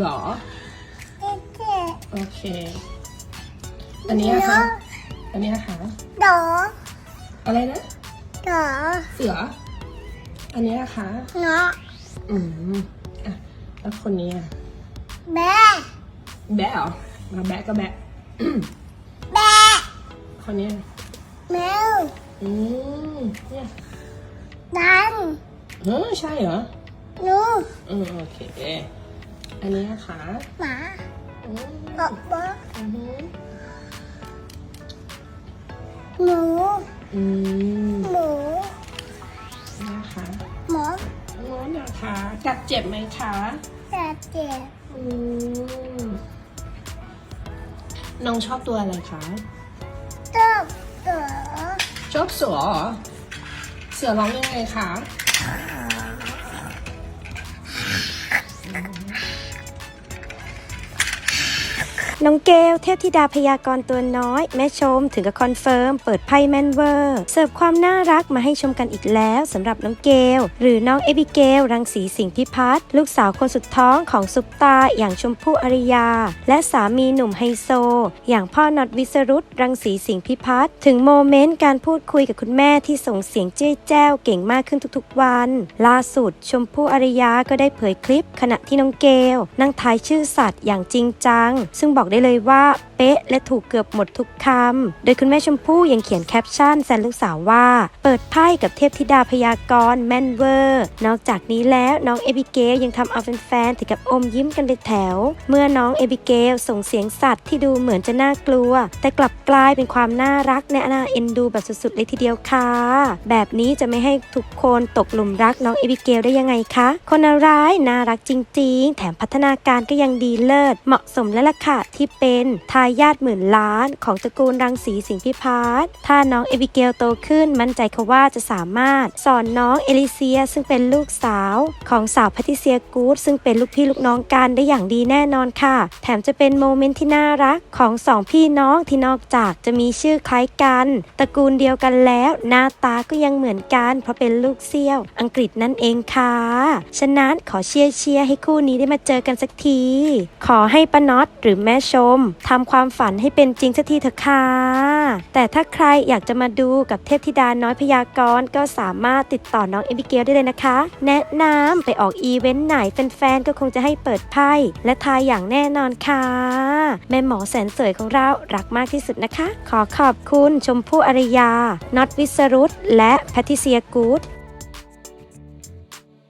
หรอเจ๊โอเค อันนี้อะคะ อันนี้อะคะ ดออะไรนะ ดอเสือ อันนี้อะคะเนาะอืมอะแล้วคนนี้อะแม่แบะเหรอมาแบะก็แบะแม่คนนี้อะแมวอืมเนี่ยดันเออใช่เหรอหนูอืมโอเค อันนี้อะคะหมาอืมกบบอกอือหือหนูอืมหมูนะคะหมอโอ้นะคะกัดเจ็บไหมคะจะเจ็บอืมน้องชอบตัวอะไรคะ ตบเสือชอบเสือเหรอเสือร้องยังไงคะ น้องเกลเทพธิดาพยากรตัวน้อย แม่ชมถึงกับคอนเฟิร์ม เปิดไพ่แมนเวอร์เสิร์ฟความน่ารักมาให้ชมกันอีกแล้วสำหรับน้องเกลหรือน้องเอบิเกลรังสีสิงห์พิพัฒน์ลูกสาวคนสุดท้องของซุปตาอย่างชมพู่อริยา และสามีหนุ่มไฮโซ อย่างพ่อน็อตวิสรุตรังสีสิงห์พิพัฒน์ถึงโมเมนต์การพูดคุยกับคุณแม่ที่ส่งเสียงเจ้ยแจ้วเก่งมากขึ้นทุกๆวัน ล่าสุดชมพู่อริยาก็ได้เผยคลิป ขณะที่น้องเกลนั่งทายชื่อสัตว์อย่างจริงจัง ซึ่งบอกได้เลยว่า ป๊ะและถูกเกือบหมดทุกคำ โดยคุณแม่ชมพู่ยังเขียนแคปชั่นแซนลูกสาวว่า เปิดไพ่กับเทพธิดาพยากรณ์แม่นเวอร์ นอกจากนี้แล้วน้องเอบิเกลยังทำเอาแฟนๆถึงกับอมยิ้มกันเป็นแถว เมื่อน้องเอบิเกลส่งเสียงสัตว์ที่ดูเหมือนจะน่ากลัว แต่กลับกลายเป็นความน่ารักและน่าเอ็นดูแบบสุดๆเลยทีเดียวค่ะ แบบนี้จะไม่ให้ทุกคนตกหลุมรักน้องเอบิเกลได้ยังไงคะ คนร้ายน่ารักจริง ๆ แถมพัฒนาการก็ยังดีเลิศ เหมาะสมแล้วล่ะค่ะที่เป็นทายาทหมื่นล้าน ของตระกูลรังสีสิงห์พิพัฒน์ถ้าน้องเอบิเกลโตขึ้นมั่นใจค่ะว่าจะสามารถสอนน้องเอลิเซียซึ่งเป็นลูกสาวของสาวแพทิเซียกูดซึ่งเป็นลูกพี่ลูกน้องกันได้อย่างดีแน่นอนค่ะ แถมจะเป็นโมเมนต์ที่น่ารักของสองพี่น้องที่นอกจากจะมีชื่อคล้ายกันตระกูลเดียวกันแล้ว หน้าตาก็ยังเหมือนกัน เพราะเป็นลูกเซี่ยว อังกฤษนั่นเองค่ะ ฉะนั้นขอเชียร์เชียร์ให้คู่นี้ได้มาเจอกันสักที ขอให้ป้าน็อตหรือแม่ชมทำความความฝันให้เป็นจริงสักทีเถอะค่ะ แต่ถ้าใครอยากจะมาดูกับเทพธิดาน้อยพยากรณ์ก็สามารถติดต่อน้องเอบิเกลได้เลยนะคะ แนะนำไปออกอีเวนต์ไหนแฟนๆก็คงจะให้เปิดไพ่และทายอย่างแน่นอนค่ะ แม่หมอแสนสวยของเรารักมากที่สุดนะคะ ขอขอบคุณชมพู่อริยาน็อตวิสรุตและแพทิเซียกูด